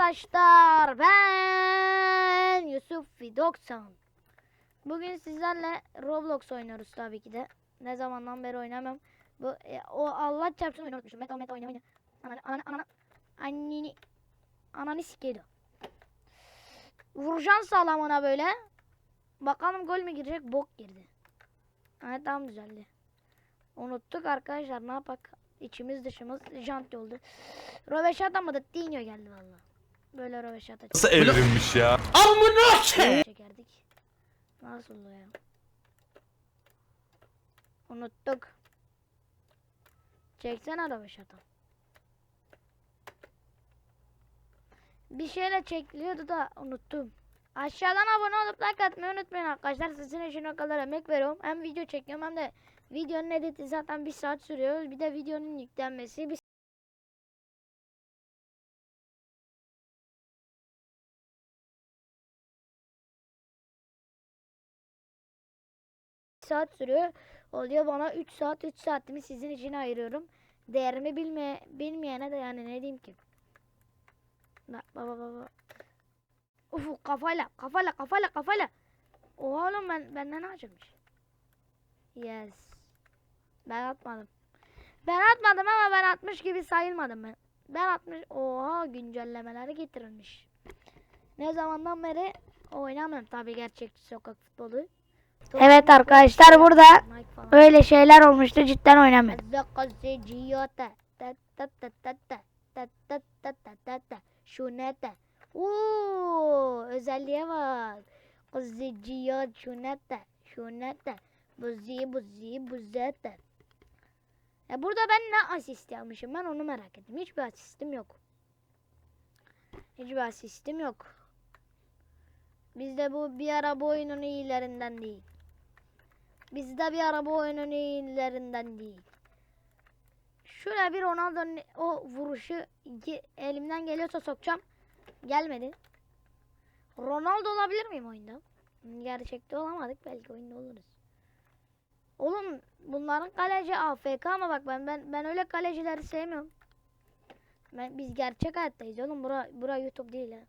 arkadaşlar ben Yusuf 90 Bugün sizlerle Roblox oynuyoruz tabii ki de. Ne zamandan beri oynamam Bu e, o Allah çarpsın oyunu unutmuşum. Meta meta oynamayı Ananı ananı ananı. Anneni Ananı sikeydi Vuracaksın sağlamına böyle. Bakalım gol mü girecek? Bok girdi. Evet tamam düzeldi. Unuttuk arkadaşlar. Ne yapak? İçimiz dışımız jant oldu Röveşata mı? Da Dinho geldi valla. Böyle röveşata Nasıl evrilmiş ya? çekerdik. Nasıl oldu ya? Unuttuk. Çeksene röveşata. Bir şeyle çekiliyordu da unuttum. Aşağıdan abone olup like atmayı unutmayın arkadaşlar. Sizin için o kadar emek veriyorum. Hem video çekiyorum hem de videonun editi zaten bir saat sürüyor. Bir de videonun yüklenmesi bir saat sürüyor. Oluyor bana 3 saat 3 saatimi sizin için ayırıyorum. Değerimi bilme, bilmeyene de yani ne diyeyim ki. Bak baba baba. Uf kafayla kafayla kafayla kafayla. Oha oğlum ben benden acımış. Yes. Ben atmadım. Ben atmadım ama ben atmış gibi sayılmadım ben. Ben atmış. Oha güncellemeleri getirilmiş. Ne zamandan beri oynamıyorum tabii gerçekçi sokak futbolu. Evet arkadaşlar burada öyle şeyler olmuştu cidden oynamıyorum. Şunete. Oo, özelliğe bak. Kızıcıyot şunete. Şunete. Buzi buzi buzete. Ya burada ben ne asist yapmışım ben onu merak ettim. Hiçbir asistim yok. Hiçbir asistim yok. Bizde bu bir ara bu oyunun iyilerinden değil. Bizde bir ara bu oyunun değil. Şöyle bir Ronaldo'nun o vuruşu elimden geliyorsa sokacağım. Gelmedi. Ronaldo olabilir miyim oyunda? Gerçekte olamadık belki oyunda oluruz. Oğlum bunların kaleci AFK ama bak ben ben ben öyle kalecileri sevmiyorum. Ben, biz gerçek hayattayız oğlum bura bura YouTube değil ya.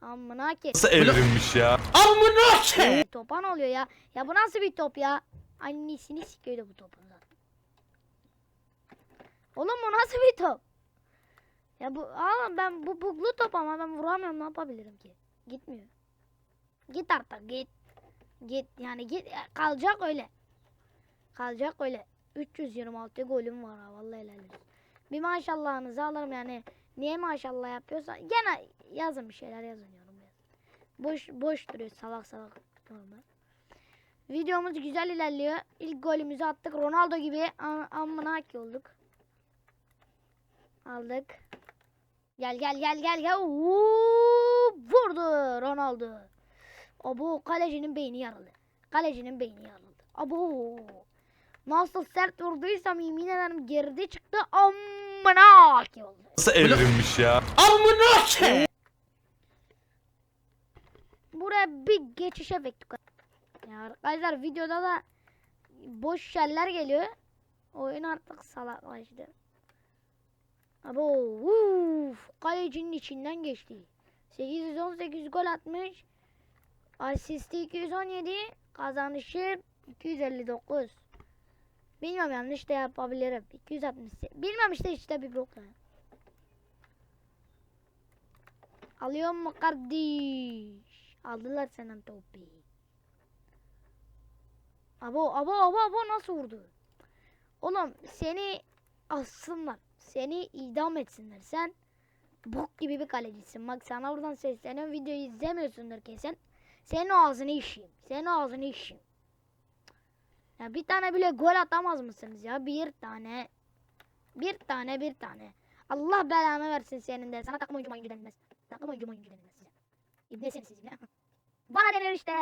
Amına ki. Nasıl evrilmiş ya? Bir topa ne oluyor ya? Ya bu nasıl bir top ya? Annesini sikiyordu bu topun zaten. Oğlum bu nasıl bir top? Ya bu aa ben bu buglu top ama ben vuramıyorum ne yapabilirim ki? Gitmiyor. Git artık git. Git yani git kalacak öyle. Kalacak öyle. 326 golüm var ha vallahi helal olsun. Bir maşallahınızı alırım yani. Niye maşallah yapıyorsa gene yazın bir şeyler yazın yorum yazın. Boş boş duruyor salak salak normal. Videomuz güzel ilerliyor. İlk golümüzü attık. Ronaldo gibi am- amına ki olduk. Aldık. Gel gel gel gel gel. Vurdu Ronaldo. Abo kalecinin beyni yarıldı. Kalecinin beyni yarıldı. Abo. Nasıl sert vurduysam yemin ederim geride çıktı. Amına ki. Nasıl evrilmiş ya? Buraya bir geçiş efekti koy- Ya arkadaşlar videoda da boş yerler geliyor. Oyun artık salaklaştı. Abo uf, kalecinin içinden geçti. 818 gol atmış. Asisti 217. Kazanışı 259. Bilmiyorum yanlış da yapabilirim. 260. Bilmem işte işte bir blokla. Alıyor mu kardeş? Aldılar senden topu. Abo abo abo abo nasıl vurdu? Oğlum seni assınlar. Seni idam etsinler. Sen bok gibi bir kalecisin. Bak sana buradan sesleniyorum. Videoyu izlemiyorsundur kesin. Senin ağzını işeyim. Senin ağzını işeyim. Ya bir tane bile gol atamaz mısınız ya? Bir tane. Bir tane bir tane. Allah belanı versin senin de. Sana takım oyuncu oyuncu denmez. Takım oyuncu oyuncu denmez size. İbnesiniz siz bile. Bana denir işte.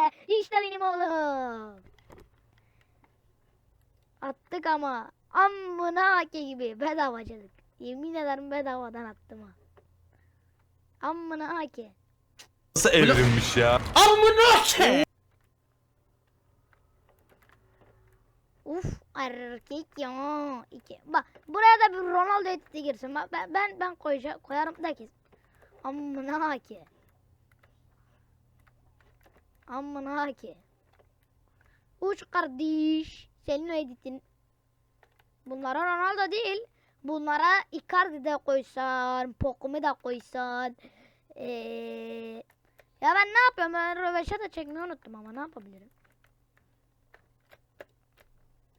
İşte benim oğlum. Attık ama. Amına hake gibi bedavacılık. Yemin ederim bedavadan attım ha. Amına hake. Nasıl evrilmiş ya? Uf erkek ya. İki. Bak buraya da bir Ronaldo etiti girsin. Bak ben ben, ben koyacağım koyarım da ki. Amına ki. Amına ki. Uç kardeş. Senin o editin. Bunlara Ronaldo değil. Bunlara Icardi de koysan. Pokumu da koysan. Ee, ya ben ne yapıyorum? Ben röveşata çekmeyi unuttum ama ne yapabilirim?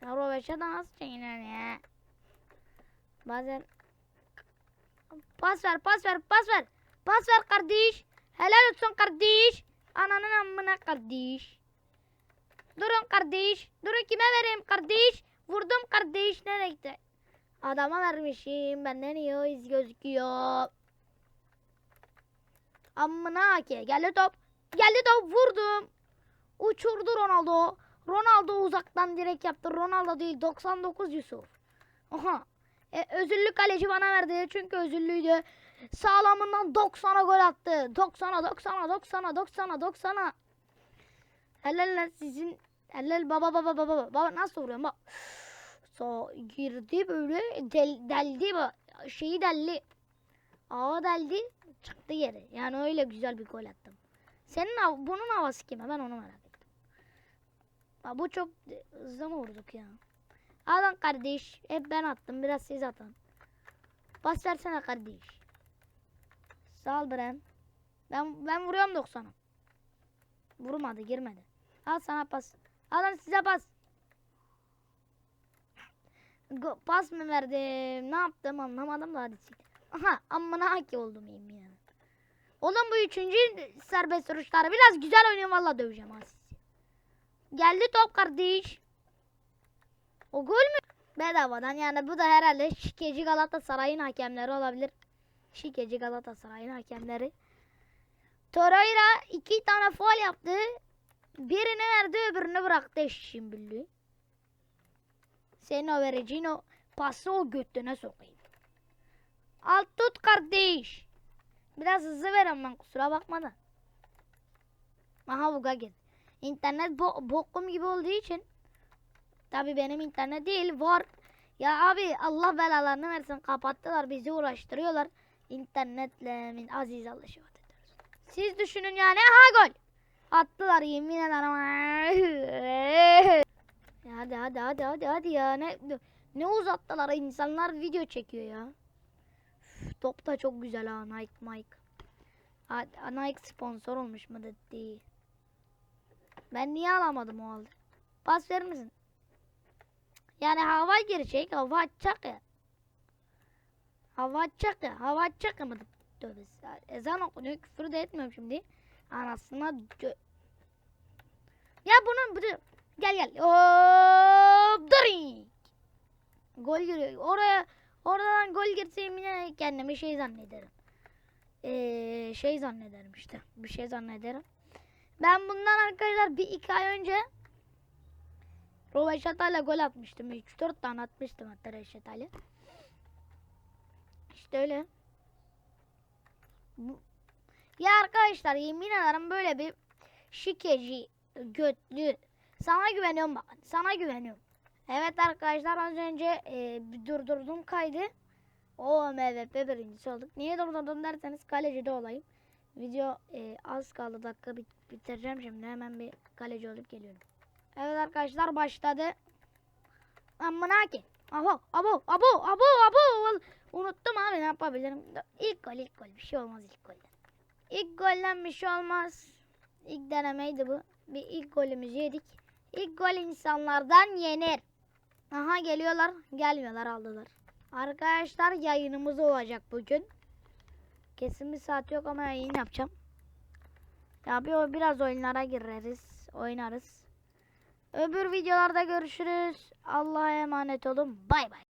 Ya röveşata nasıl çekilir ya? Bazen Pas ver, pas ver, pas ver. Pas ver kardeş. Helal olsun kardeş. Ananın amına kardeş. Durun kardeş. Durun kime vereyim kardeş? Vurdum kardeş. Nereye gitti? Adama vermişim. Benden iyi o iz gözüküyor. Amına ki. Geldi top. Geldi top. Vurdum. Uçurdu Ronaldo. Ronaldo uzaktan direkt yaptı. Ronaldo değil. 99 Yusuf. Aha. E, özürlü kaleci bana verdi. Çünkü özürlüydü. Sağlamından 90'a gol attı. 90'a 90'a 90'a 90'a 90'a. Helal lan sizin. Helal baba baba baba baba. Baba nasıl vuruyorum bak. So girdi böyle del, deldi bu. Şeyi deldi. Ağa deldi. Çıktı geri. Yani öyle güzel bir gol attım. Senin bunun havası kime? Ben onu merak ettim. Bak bu çok hızlı mı vurduk ya? Alın kardeş. Hep ben attım. Biraz siz atın. Pas versene kardeş. Sağ ol Brem. Ben, ben vuruyorum 90'a. Vurmadı girmedi. Al sana pas. Alın size pas. Go- pas mı verdim? Ne yaptım anlamadım da hadi sil. Aha amına haki oldum iyiyim yani. Oğlum bu üçüncü serbest vuruşları biraz güzel oynuyor valla döveceğim sizi. Geldi top kardeş. O gol mü? Bedavadan yani bu da herhalde Şikeci Galatasaray'ın hakemleri olabilir. Şikeci Galatasaray'ın hakemleri. Torreira iki tane faul yaptı. Birini verdi öbürünü bıraktı eşşin billi. Senin o vereceğin o pası o götüne sokayım. Alt tut kardeş. Biraz hızlı veriyorum ben kusura bakma da. Aha buga gir. İnternet bo bokum gibi olduğu için Tabi benim internet değil var. Ya abi Allah belalarını versin kapattılar bizi uğraştırıyorlar. İnternetle min aziz ederiz. Siz düşünün yani aha gol. Attılar yemin ederim. Hadi hadi hadi hadi hadi ya ne ne uzattılar insanlar video çekiyor ya. Üf, top da çok güzel ha Nike Mike. Ha, Nike sponsor olmuş mu dedi. Ben niye alamadım o halde? Pas verir misin? Yani hava girecek, hava açacak ya. Hava açacak ya, hava açacak mı? Estağfurullah. Ezan okunuyor, küfür de etmiyorum şimdi. Anasına gö... Ya bunun, bu gel gel. Hop, drink. Gol giriyor. Oraya, oradan gol girse yine kendimi şey zannederim. Ee, şey zannederim işte. Bir şey zannederim. Ben bundan arkadaşlar bir iki ay önce Rovaşata'yla gol atmıştım. 3-4 tane atmıştım hatta Rovaşata'yla. İşte öyle. Bu- Ya arkadaşlar yemin ederim böyle bir şikeci, götlü. Sana güveniyorum bakın. Sana güveniyorum. Evet arkadaşlar az önce e, durdurdum kaydı. O MVP birincisi olduk. Niye durdurdum derseniz kalecide olayım. Video e, az kaldı dakika bit- bitireceğim şimdi. Hemen bir kaleci olup geliyorum. Evet arkadaşlar başladı. Amına ki. Abo, abo, abo, abo, abo. Unuttum abi ne yapabilirim. İlk gol, ilk gol. Bir şey olmaz ilk golden. İlk golden bir şey olmaz. İlk denemeydi bu. Bir ilk golümüzü yedik. İlk gol insanlardan yenir. Aha geliyorlar. Gelmiyorlar aldılar. Arkadaşlar yayınımız olacak bugün. Kesin bir saat yok ama yayın yapacağım. Ya bir biraz oyunlara gireriz. Oynarız. Öbür videolarda görüşürüz. Allah'a emanet olun. Bay bay.